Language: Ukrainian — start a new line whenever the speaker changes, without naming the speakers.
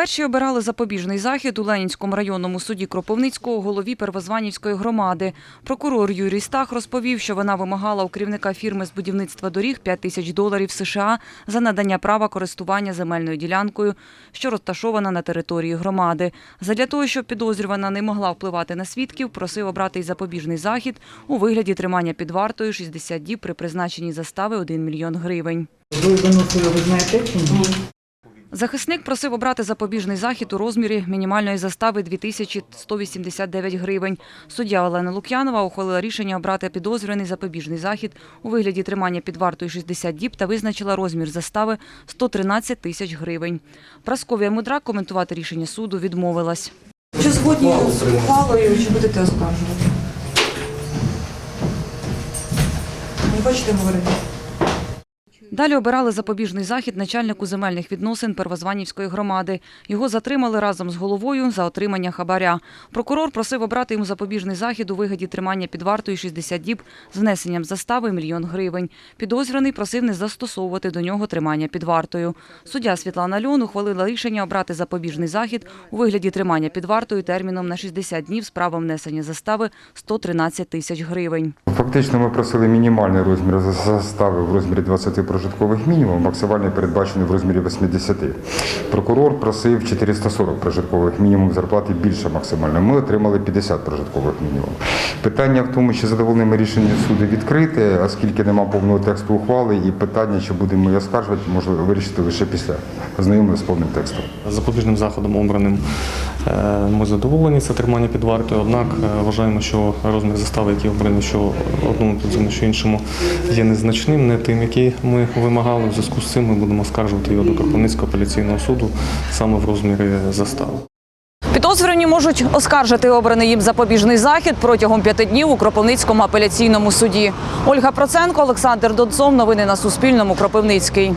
Перші обирали запобіжний захід у Ленінському районному суді Кропивницького голові Первозванівської громади. Прокурор Юрій Стах розповів, що вона вимагала у керівника фірми з будівництва доріг 5 тисяч доларів США за надання права користування земельною ділянкою, що розташована на території громади. Задля того, щоб підозрювана не могла впливати на свідків, просив обрати й запобіжний захід у вигляді тримання під вартою 60 діб при призначенні застави 1 мільйон гривень.
Ви виносили, ви знаєте?
Захисник просив обрати запобіжний захід у розмірі мінімальної застави 2189 гривень. Суддя Олена Лук'янова ухвалила рішення обрати підозрюваний запобіжний захід у вигляді тримання під вартою 60 діб та визначила розмір застави 113 тисяч гривень. Прасковія Мудрак коментувати рішення суду відмовилась. Чи згодні з ухвалою, чи будете оскаржувати? Не хочете говорити? Далі обирали запобіжний захід начальнику земельних відносин Первозванівської громади. Його затримали разом з головою за отримання хабаря. Прокурор просив обрати йому запобіжний захід у вигляді тримання під вартою 60 діб з внесенням застави мільйон гривень. Підозрюваний просив не застосовувати до нього тримання під вартою. Суддя Світлана Льон ухвалила рішення обрати запобіжний захід у вигляді тримання під вартою терміном на 60 днів з правом внесення застави 113 тисяч гривень.
Фактично ми просили мінімальний розмір за- застави в розмірі 20 прожиткових мінімумів, максимальний передбачений в розмірі 80. Прокурор просив 440 прожиткових мінімумів зарплати більше максимально. Ми отримали 50 прожиткових мінімумів. Питання в тому, чи задоволеними рішенням суду відкрите, оскільки нема повного тексту ухвали, і питання, чи будемо ми оскаржувати, можливо вирішити лише після ознайомлення з повним текстом.
Запобіжним заходом обраним ми задоволені це тримання під вартою. Однак е, вважаємо, що розмір застави, який обраний, що одному підсудному, що іншому, є незначним, не тим, який ми вимагали. В зв'язку з цим ми будемо оскаржувати його до Кропивницького апеляційного суду саме в розмірі застави.
Підозрювані можуть оскаржити обраний їм запобіжний захід протягом п'яти днів у Кропивницькому апеляційному суді. Ольга Проценко, Олександр Донцов. Новини на Суспільному. Кропивницький.